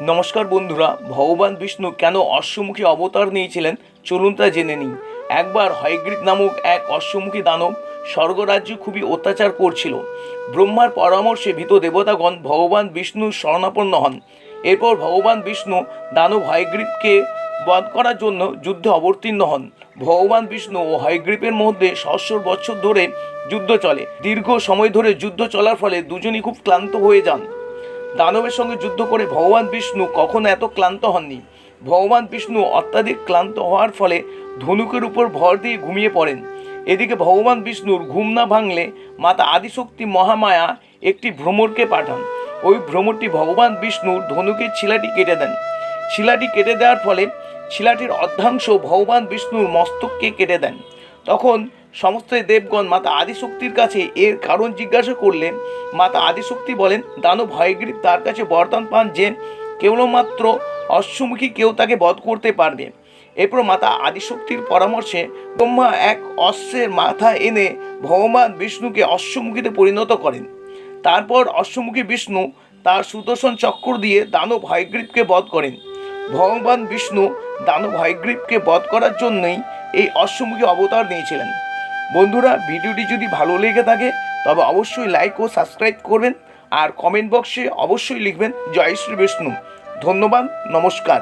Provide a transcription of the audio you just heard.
নমস্কার বন্ধুরা, ভগবান বিষ্ণু কেন অশ্বমুখী অবতার নিয়েছিলেন? চলুন তা জেনে নিই। একবার হয়গ্রীব নামক এক অশ্বমুখী দানব স্বর্গরাজ্য খুবই অত্যাচার করছিল। ব্রহ্মার পরামর্শে ভীত দেবতাগণ ভগবান বিষ্ণুর শরণাপন্ন হন। এরপর ভগবান বিষ্ণু দানব হয়গ্রীবকে বধ করার জন্য যুদ্ধে অবতীর্ণ হন। ভগবান বিষ্ণু ও হয়গ্রীবের মধ্যে সহস্র বছর ধরে যুদ্ধ চলে। দীর্ঘ সময় ধরে যুদ্ধ চলার ফলে দুজনই খুব ক্লান্ত হয়ে যান। দানবের সঙ্গে যুদ্ধ করে ভগবান বিষ্ণু কখনো এত ক্লান্ত হননি। ভগবান বিষ্ণু অত্যাধিক ক্লান্ত হওয়ার ফলে ধনুকের উপর ভর দিয়ে ঘুমিয়ে পড়েন। এদিকে ভগবান বিষ্ণুর ঘুম না ভাঙলে মাতা আদিশক্তি মহামায়া একটি ভ্রমরকে পাঠান। ওই ভ্রমরটি ভগবান বিষ্ণুর ধনুকের শিলাটি কেটে দেন। শিলাটি কেটে দেওয়ার ফলে শিলাটির অর্ধাংশ ভগবান বিষ্ণুর মস্তককে কেটে দেন। তখন সমস্ত দেবগণ মাতা আদিশক্তির কাছে এর কারণ জিজ্ঞাসা করলে মাতা আদিশক্তি বলেন, দানব হয়গ্রীব তার কাছে বরদান পান যে, কেবলমাত্র অশ্বমুখী কেউ তাকে বধ করতে পারবে। এরপর মাতা আদিশক্তির পরামর্শে ব্রহ্মা এক অশ্বের মাথা এনে ভগবান বিষ্ণুকে অশ্বমুখীতে পরিণত করেন। তারপর অশ্বমুখী বিষ্ণু তার সুদর্শন চক্র দিয়ে দানব হয়গ্রীবকে বধ করেন। ভগবান বিষ্ণু দানব হয়গ্রীবকে বধ করার জন্যই এই অশ্বমুখী অবতার নিয়েছিলেন। বন্ধুরা, ভিডিওটি যদি ভালো লেগে থাকে, তবে অবশ্যই লাইক ও সাবস্ক্রাইব করবেন আর কমেন্ট বক্সে অবশ্যই লিখবেন, জয় শ্রী বিষ্ণু। ধন্যবাদ, নমস্কার।